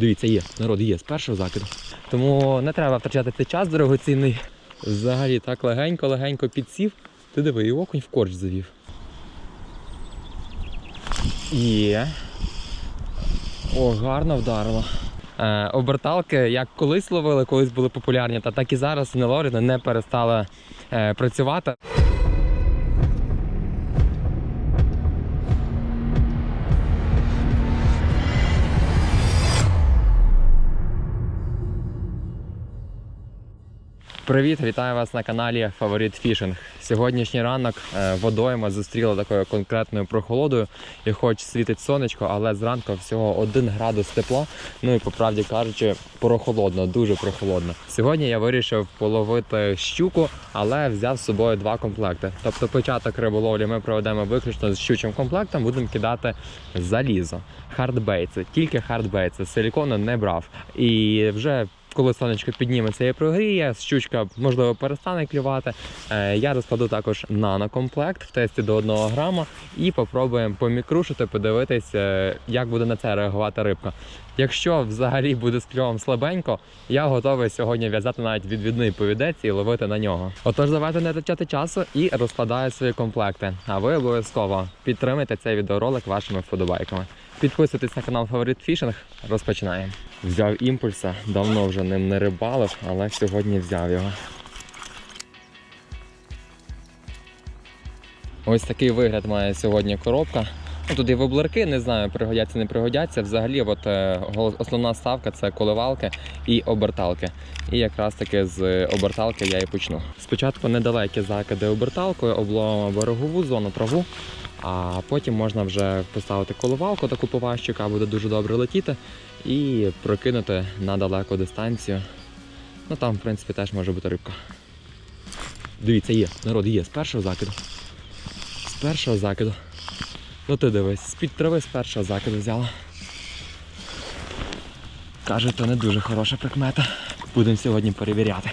Дивіться, є, народ є з першого закиду. Тому не треба втрачати цей час дорогоцінний. Взагалі так легенько-легенько підсів. Ти диви, і окунь в корч завів. Є. О, гарно вдарило. Е, оберталки, як колись ловили, колись були популярні, та так і зараз не ловлять, не перестали е, працювати. Привіт, вітаю вас на каналі Фаворит Фішинг. Сьогоднішній ранок е, водойма зустріла такою конкретною прохолодою. І хоч світить сонечко, але зранку всього 1 градус тепла. Ну і по правді кажучи, прохолодно, дуже прохолодно. Сьогодні я вирішив половити щуку, але взяв з собою два комплекти. Тобто початок риболовлі ми проведемо виключно з щучим комплектом, будемо кидати залізо. Хардбейти, тільки хардбейти, силікону не брав. І вже коли сонечко підніметься і прогріє, щучка можливо перестане клювати. Е, Я розкладу також нанокомплект в тесті до 1 грама і попробуємо помікрушити, подивитись, е, як буде на це реагувати рибка. Якщо взагалі буде з кльовом слабенько, я готовий сьогодні в'язати навіть відвідний повідець і ловити на нього. Отож, давайте не втрачати часу і розкладаю свої комплекти. А ви обов'язково підтримайте цей відеоролик вашими вподобайками. Підписуйтесь на канал Фаворит Фішинг. Розпочинаємо. Взяв імпульса, давно вже ним не рибалив, але сьогодні взяв його. Ось такий вигляд має сьогодні коробка. Ну, Тут і воблерки, не знаю, пригодяться, не пригодяться. Взагалі, от, е, основна ставка це коливалки і оберталки. І якраз таки з оберталки я і почну. Спочатку недалекі закиди оберталкою, обловимо берегову зону, траву, а потім можна вже поставити коливалку таку поважчу, яка буде дуже добре летіти, і прокинути на далеку дистанцію. Ну там, в принципі, теж може бути рибка. Дивіться, є, народ є з першого закиду. З першого закиду. Ну ти дивись, з-під трави з першого закиду взяла. Каже, то не дуже хороша прикмета. Будемо сьогодні перевіряти.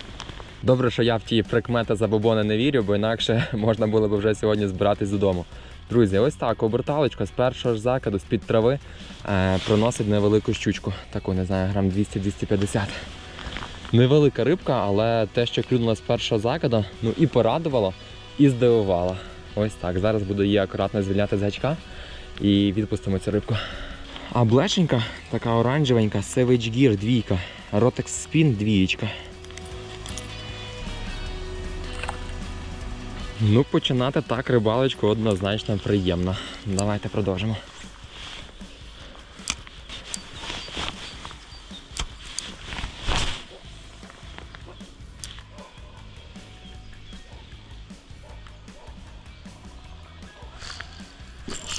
Добре, що я в ті прикмети забобони не вірю, бо інакше можна було б вже сьогодні збиратись додому. Друзі, ось так, оберталочка з першого ж закиду, з-під трави е, приносить невелику щучку. Таку, не знаю, грам 200-250. Невелика рибка, але те, що клюнула з першого закиду, ну і порадувало, і здивувало. Ось так. Зараз буду її акуратно звільняти з гачка і відпустимо цю рибку. А блешенька, така оранжевенька, Savage Gear двійка. Rotex Spin двієчка. Ну, починати так рибалочку однозначно приємно. Давайте продовжимо.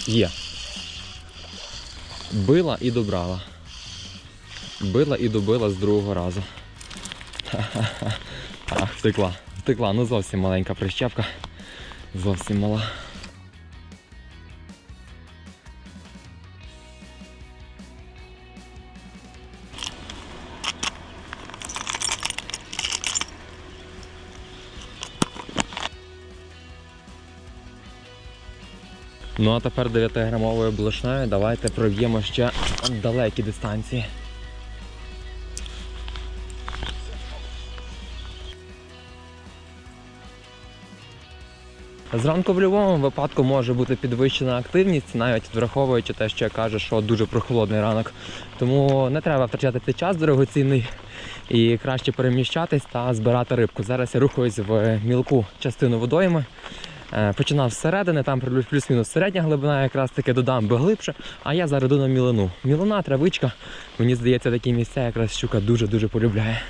Є. Била і добрала. Била і добила з другого разу. Ах, втекла. Втекла. Ну зовсім маленька прищепка. Зовсім мала. Ну а тепер 9-грамовою блошнею давайте проб'ємо ще далекі дистанції. Зранку в будь-якому випадку може бути підвищена активність, навіть враховуючи те, що я кажу, що дуже прохолодний ранок. Тому не треба втрачати цей час дорогоцінний і краще переміщатись та збирати рибку. Зараз я рухаюсь в мілку частину водойми. Е, Починав зсередини, там плюс- плюс-мінус середня глибина, якраз таки додам би глибше, а я зараз на мілину. Мілина, травичка. Мені здається, такі місця якраз щука дуже-дуже полюбляє.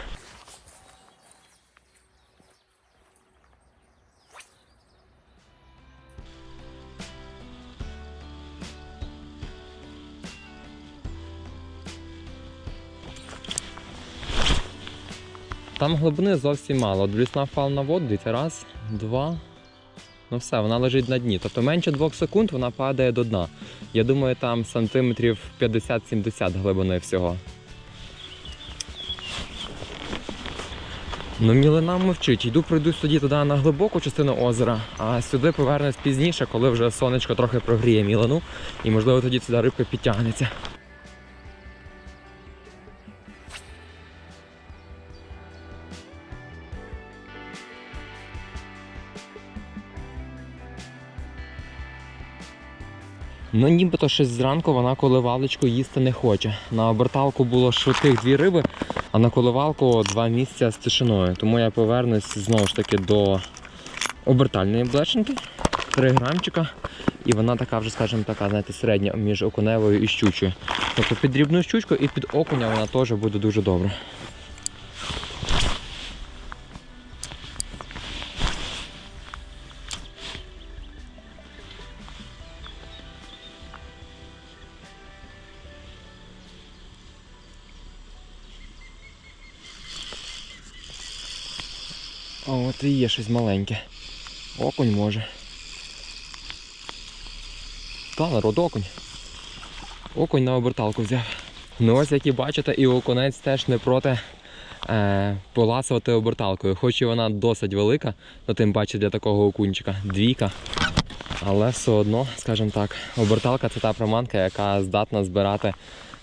Там глибини зовсім мало. От блісна впала на воду, дивіться, раз, два. Ну все, вона лежить на дні. Тобто менше двох секунд вона падає до дна. Я думаю, там сантиметрів 50-70 глибини всього. Ну, мілина мовчить. Йду пройду тоді туди на глибоку частину озера, а сюди повернусь пізніше, коли вже сонечко трохи прогріє мілину, і можливо тоді сюди рибка підтягнеться. Ну, нібито щось зранку вона коливалочку їсти не хоче. На оберталку було швидких дві риби, а на коливалку два місця з тишиною. Тому я повернусь знову ж таки до обертальної блешенки, 3 грамчика. І вона така вже, скажімо, така, знаєте, середня між окуневою і щучою. Тобто під дрібну щучку і під окуня вона теж буде дуже добре. А і є щось маленьке. Окунь може. Та, народ, окунь. Окунь на оберталку взяв. Ну ось як і бачите, і окунець теж не проти е, поласувати оберталкою. Хоч і вона досить велика, то тим паче для такого окунчика. Двійка. Але все одно, скажімо так, оберталка це та приманка, яка здатна збирати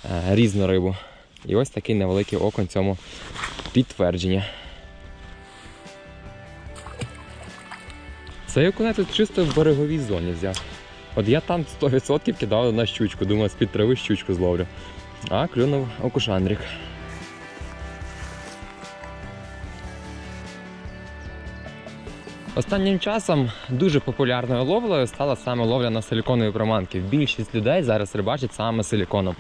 е, різну рибу. І ось такий невеликий окунь цьому підтвердження. Цей окунець чисто в береговій зоні взяв. От я там 100% кидав на щучку, думаю, з-під трави щучку зловлю. А клюнув окушандрик. Останнім часом дуже популярною ловлею стала саме ловля на силіконові приманки. Більшість людей зараз рибачать саме силіконом.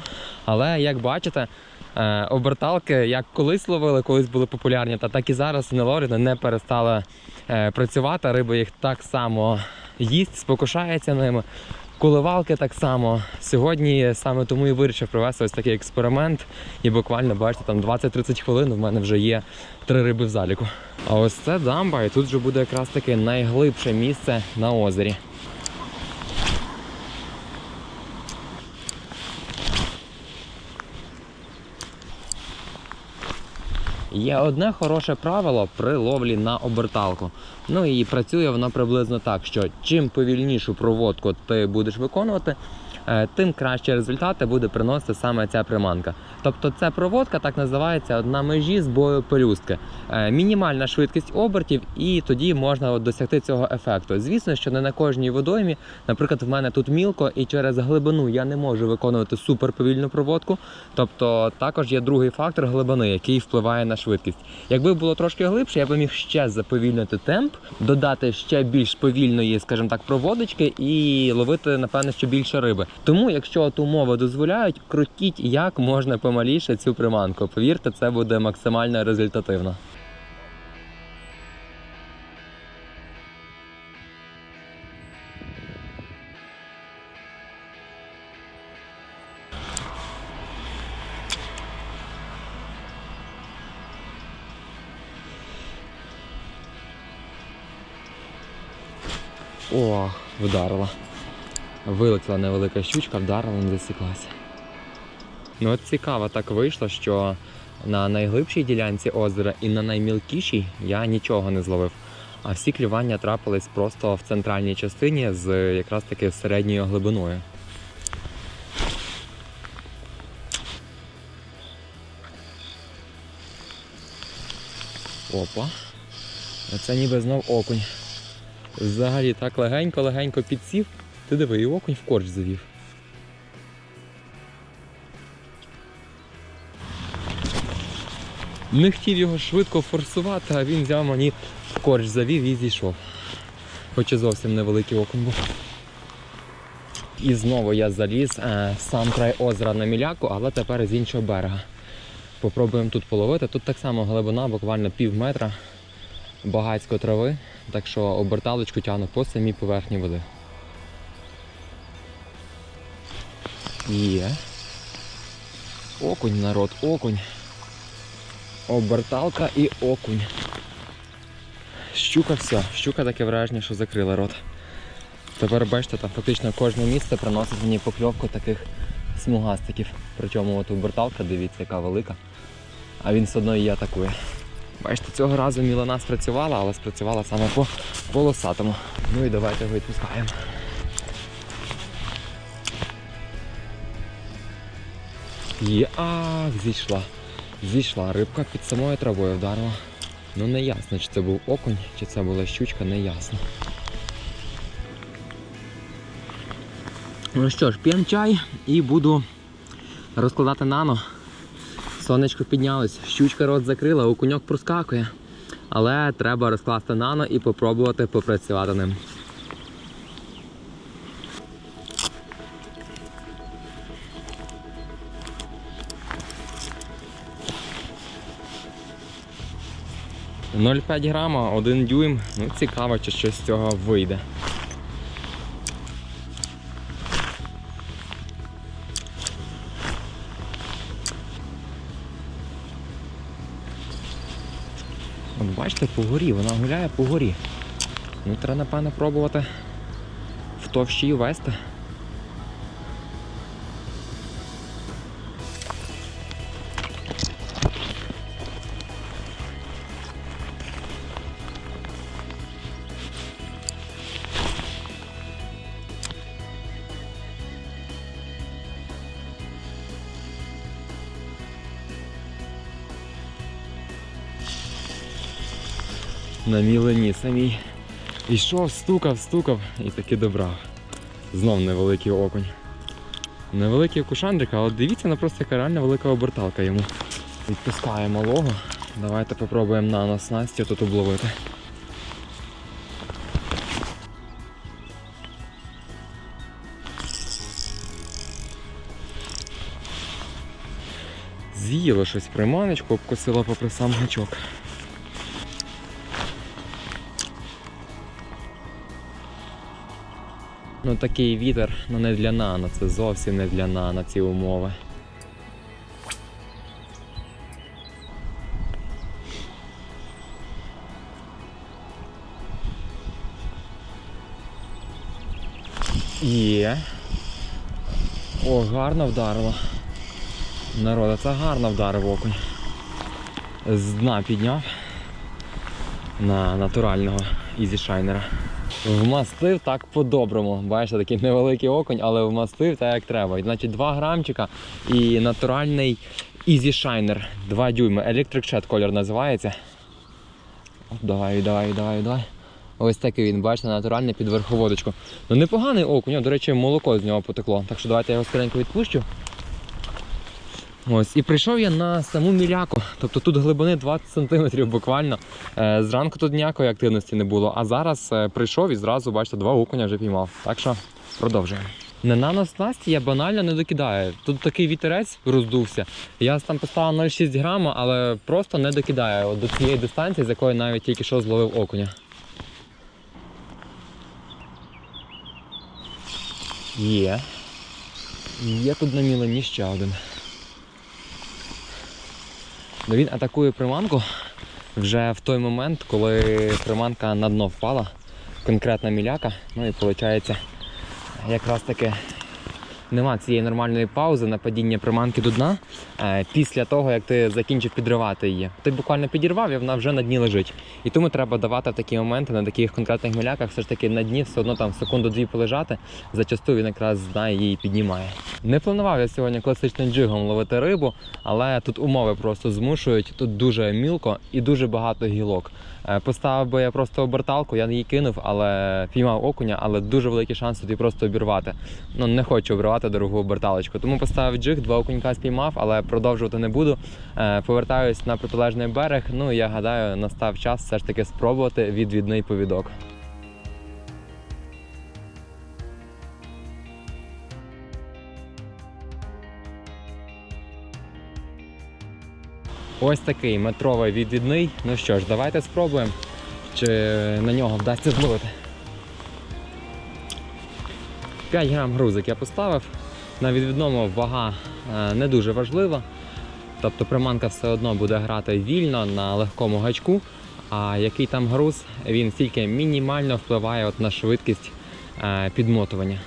Але як бачите, оберталки як колись ловили, колись були популярні, та так і зараз не ловлять, не перестали е, працювати. Риба їх так само їсть, спокушається ними. Коливалки так само. Сьогодні саме тому і вирішив провести ось такий експеримент. І буквально, бачите, там 20-30 хвилин в мене вже є три риби в заліку. А ось це дамба, і тут вже буде якраз таки найглибше місце на озері. Є одне хороше правило при ловлі на оберталку. Ну і працює воно приблизно так, що чим повільнішу проводку ти будеш виконувати, тим кращі результати буде приносити саме ця приманка. Тобто ця проводка так називається на межі збою пелюстки. Е, Мінімальна швидкість обертів, і тоді можна досягти цього ефекту. Звісно, що не на кожній водоймі, наприклад, в мене тут мілко, і через глибину я не можу виконувати суперповільну проводку. Тобто також є другий фактор глибини, який впливає на швидкість. Якби було трошки глибше, я би міг ще заповільнити темп, додати ще більш повільної, скажімо так, проводочки і ловити, напевне, ще більше риби. Тому, якщо от умови дозволяють, крутіть як можна помаліше цю приманку. Повірте, це буде максимально результативно. О, вдарила. Вилетіла невелика щучка, вдарила, не засіклася. Ну от цікаво так вийшло, що на найглибшій ділянці озера і на наймілкішій я нічого не зловив. А всі клювання трапились просто в центральній частині з якраз таки середньою глибиною. Опа. Це ніби знов окунь. Взагалі так легенько-легенько підсів. Ти диви, і окунь в корч завів. Не хотів його швидко форсувати, а він взяв мені в корч завів і зійшов. Хоч і зовсім невеликий окунь був. І знову я заліз е, в сам край озера на міляку, але тепер з іншого берега. Попробуємо тут половити. Тут так само глибина, буквально пів метра, багацько трави, так що оберталочку тягну по самій поверхні води. Є. Окунь, народ, окунь. Оберталка і окунь. Щука все. Щука таке враження, що закрила рот. Тепер бачите, там фактично кожне місце приносить мені покльовку таких смугастиків. Причому от оберталка, дивіться, яка велика. А він все одно її атакує. Бачите, цього разу мілина спрацювала, але спрацювала саме по полосатому. Ну і давайте його відпускаємо. Є, а, зійшла. Зійшла. Рибка під самою травою вдарила. Ну не ясно, чи це був окунь, чи це була щучка, не ясно. Ну що ж, п'ємо чай і буду розкладати нано. Сонечко піднялось, щучка рот закрила, окуньок проскакує. Але треба розкласти нано і попробувати попрацювати ним. Ноль п'ять грама, один дюйм. Ну, цікаво, чи щось з цього вийде. От бачите, по горі, вона гуляє по горі. Ну, треба, напевно, пробувати в товщі вести. На мілені самій. Ішов, стукав, стукав і таки добрав. Знов невеликий окунь. Невеликий окушандрик, але дивіться на просто яка реально велика оберталка йому. Відпускає малого. Давайте попробуємо на нас Настю тут обловити. З'їло щось приманочку, обкусила попри сам гачок. Ну такий вітер, ну не для нано, це зовсім не для нано ці умови. Є. О, гарно вдарило. Народа, це гарно вдарив окунь. З дна підняв на натурального ізішайнера. Вмастив так по-доброму. Бачите, такий невеликий окунь, але вмастив так як треба. Значить, 2 грамчика і натуральний Easy Shiner 2 дюйми. Electric Chat колір називається. Оп, давай, давай, давай, давай. Ось такий він, бачите, натуральний під верховодочку. Ну непоганий окунь, О, до речі, молоко з нього потекло. Так що давайте я його скоренько відпущу. Ось, і прийшов я на саму міляку. Тобто тут глибини 20 см буквально. Е, зранку тут ніякої активності не було, а зараз е, прийшов і зразу, бачите, два окуня вже піймав. Так що продовжуємо. На наснасті я банально не докидаю. Тут такий вітерець роздувся. Я там поставив 0,6 грама, але просто не докидаю от до цієї дистанції, з якої навіть тільки що зловив окуня. Є. Є тут на мілені ще один. Ну, він атакує приманку вже в той момент, коли приманка на дно впала, конкретна міляка. Ну і виходить, якраз таки нема цієї нормальної паузи на падіння приманки до дна е, після того, як ти закінчив підривати її. Ти буквально підірвав і вона вже на дні лежить. І тому треба давати в такі моменти на таких конкретних міляках все ж таки на дні все одно там секунду-дві полежати. Зачасту він якраз знає її піднімає. Не планував я сьогодні класичним джигом ловити рибу, але тут умови просто змушують. Тут дуже мілко і дуже багато гілок. Е, Поставив би я просто оберталку, я її кинув, але піймав окуня, але дуже великий шанс тут її просто обірвати. Ну не хочу обривати дорогу оберталочку. Тому поставив джиг, два окунька спіймав, але продовжувати не буду. Е, Повертаюсь на протилежний берег. Ну я гадаю, настав час все ж таки спробувати відвідний повідок. Ось такий метровий відвідний. Ну що ж, давайте спробуємо, чи на нього вдасться зловити. 5 грам грузик я поставив. На відвідному вага е, не дуже важлива. Тобто приманка все одно буде грати вільно на легкому гачку. А який там груз, він тільки мінімально впливає от на швидкість е, підмотування.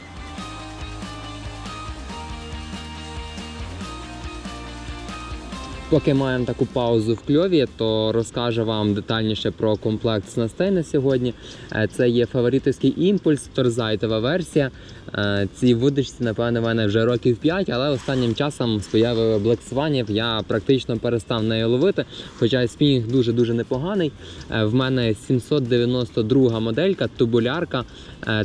Поки маємо таку паузу в кльові, то розкажу вам детальніше про комплект снастей на сьогодні. Е, Це є фаворитівський імпульс, торзайтова версія. Е, Цій вудочці, напевно, в мене вже років 5, але останнім часом з появою блексванів я практично перестав нею ловити. Хоча спінінг дуже-дуже непоганий. Е, В мене 792 моделька, тубулярка.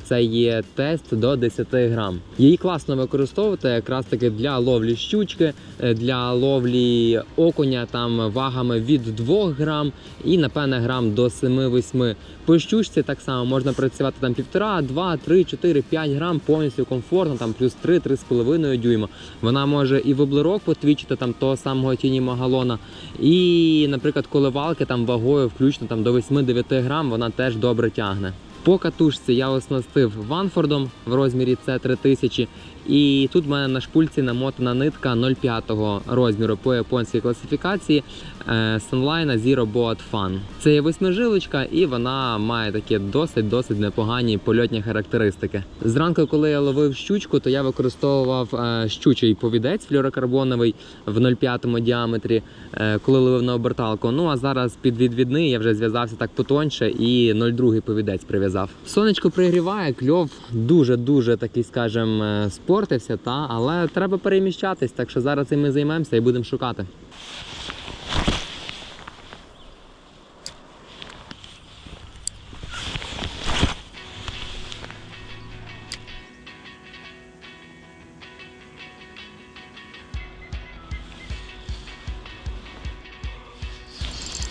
Це є тест до 10 грам. Її класно використовувати якраз таки для ловлі щучки, для ловлі окуня там вагами від 2 грам і напевне грам до 7-8. По щучці так само можна працювати там 1,5, 2, 3, 4, 5 грам повністю комфортно, там плюс 3, 3,5 дюйма. Вона може і воблерок потвічити там того самого тіні магалона. І, наприклад, коливалки там вагою включно там до 8-9 грам, вона теж добре тягне. По катушці я оснастив Ванфордом в розмірі C 3000 і тут в мене на шпульці намотана нитка 0,5 розміру по японській класифікації е, Sunline Zero Boat Fun. Це є восьмижилочка і вона має такі досить-досить непогані польотні характеристики. Зранку, коли я ловив щучку, то я використовував е, щучий повідець флюорокарбоновий в 0,5 діаметрі, е, коли ловив на оберталку. Ну а зараз під відвідний я вже зв'язався так потоньше і 0,2 повідець прив'язав. Сонечко пригріває, кльов дуже-дуже такий, скажем, е, спортився, та але треба переміщатись, так що зараз цим ми займемося і будемо шукати.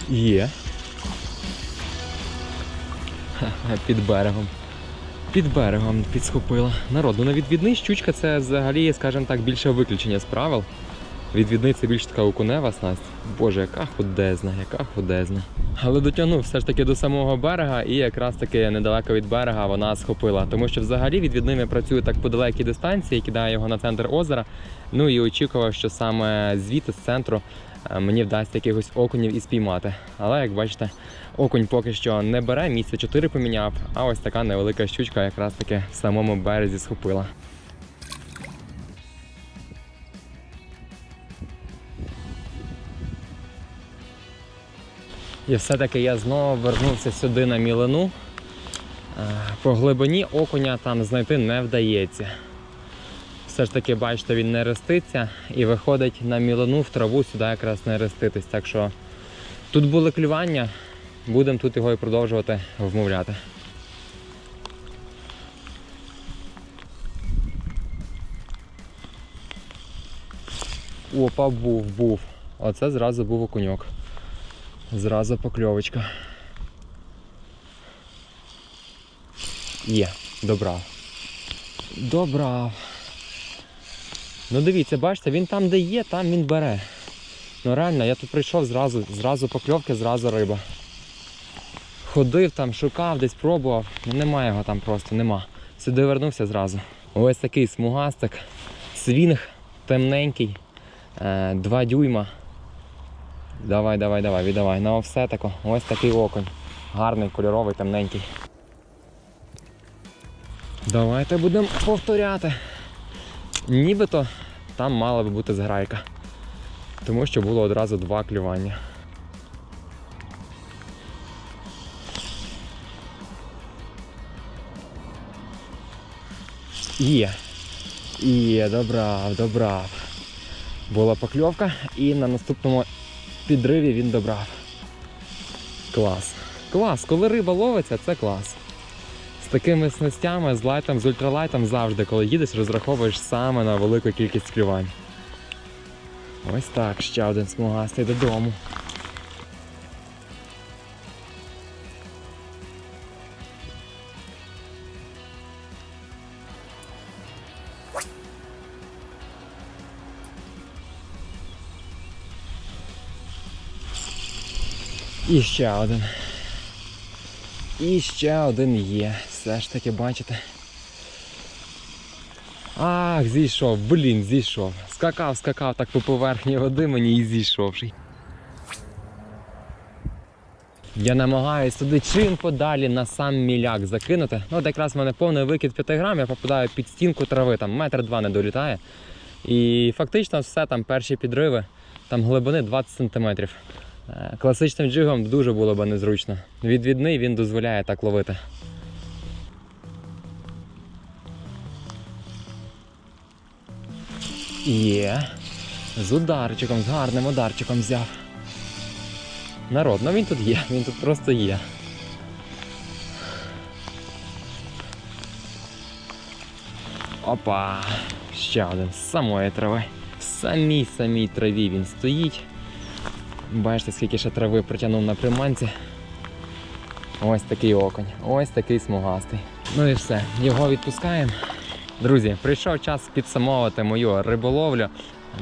Є. Під берегом. Під берегом підсхопила. Народ, ну на відвідний щучка це взагалі, скажімо так, більше виключення з правил. Відвідний це більш така окунева снасть. Боже, яка худезна, яка худезна. Але дотягнув все ж таки до самого берега і якраз таки недалеко від берега вона схопила. Тому що взагалі відвідним я працюю так по далекій дистанції, кидаю його на центр озера. Ну і очікував, що саме звідти з центру мені вдасться якихось окунів і спіймати. Але як бачите, окунь поки що не бере, місце 4 поміняв, а ось така невелика щучка якраз таки в самому березі схопила. І все-таки я знову вернувся сюди на мілину. Е, По глибині окуня там знайти не вдається. Все ж таки, бачите, він не реститься і виходить на мілину в траву сюди якраз не реститись. Так що тут були клювання, будемо тут його і продовжувати вмовляти. Опа, був, був. Оце зразу був окуньок. Зразу покльовочка. Є, добрав. Добрав. Ну дивіться, бачите, він там, де є, там він бере. Ну реально, я тут прийшов зразу, зразу покльовки, зразу риба. Ходив там, шукав, десь пробував. Ну немає його там просто, нема. Сюди вернувся зразу. Ось такий смугастик. Свінг темненький. 2 дюйма. Давай, давай, давай, віддавай. На офсетику. Ось такий окунь. Гарний, кольоровий, темненький. Давайте будемо повторяти. Нібито там мала би бути зграйка. Тому що було одразу два клювання. Є. Є, добрав, добрав. Була покльовка і на наступному підриві він добрав. Клас. Клас, коли риба ловиться, це клас. Такими снастями, з лайтом, з ультралайтом завжди, коли їдеш, розраховуєш саме на велику кількість клювань. Ось так, ще один смугастий додому. І ще один. І ще один є. Все ж таки, бачите. Ах, зійшов, блін, зійшов. Скакав, скакав так по поверхні води мені і зійшовший. Я намагаюся туди чим подалі на сам міляк закинути. Ну, от якраз в мене повний викид 5 грам, я попадаю під стінку трави, там метр два не долітає. І фактично все там перші підриви, там глибини 20 см. Класичним джигом дуже було б незручно. Відвідний він дозволяє так ловити. Є. З ударчиком, з гарним ударчиком взяв. Народ, ну він тут є, він тут просто є. Опа! Ще один з самої трави. В самій самій траві він стоїть. Бачите, скільки ще трави притягнув на приманці. Ось такий оконь, ось такий смугастий. Ну і все, його відпускаємо. Друзі, прийшов час підсумовувати мою риболовлю.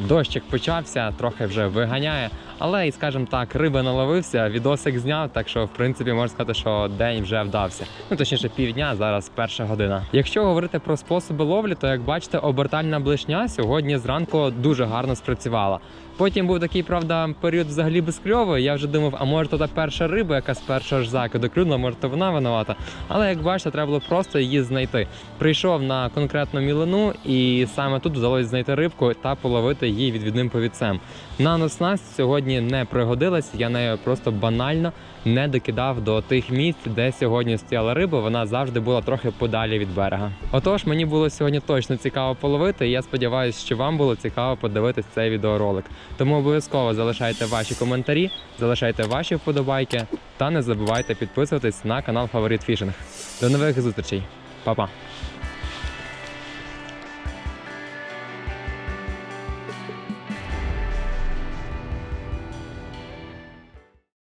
Дощик почався, трохи вже виганяє, але і скажімо так, риби наловився, відосик зняв, так що в принципі можна сказати, що день вже вдався. Ну точніше, півдня, зараз перша година. Якщо говорити про способи ловлі, то як бачите, обертальна блишня сьогодні зранку дуже гарно спрацювала. Потім був такий, правда, період взагалі без кльову. Я вже думав, а може то та перша риба, яка з першого ж закиду клюнула, може то вона винувата. Але як бачите, треба було просто її знайти. Прийшов на конкретну мілину, і саме тут вдалося знайти рибку та половити її відвідним повідцем. Наноснасть сьогодні не пригодилась, я нею просто банально не докидав до тих місць, де сьогодні стояла риба. Вона завжди була трохи подалі від берега. Отож, мені було сьогодні точно цікаво половити. і Я сподіваюся, що вам було цікаво подивитись цей відеоролик. Тому обов'язково залишайте ваші коментарі, залишайте ваші вподобайки та не забувайте підписуватись на канал Фаворит Фішинг. До нових зустрічей, Па-па!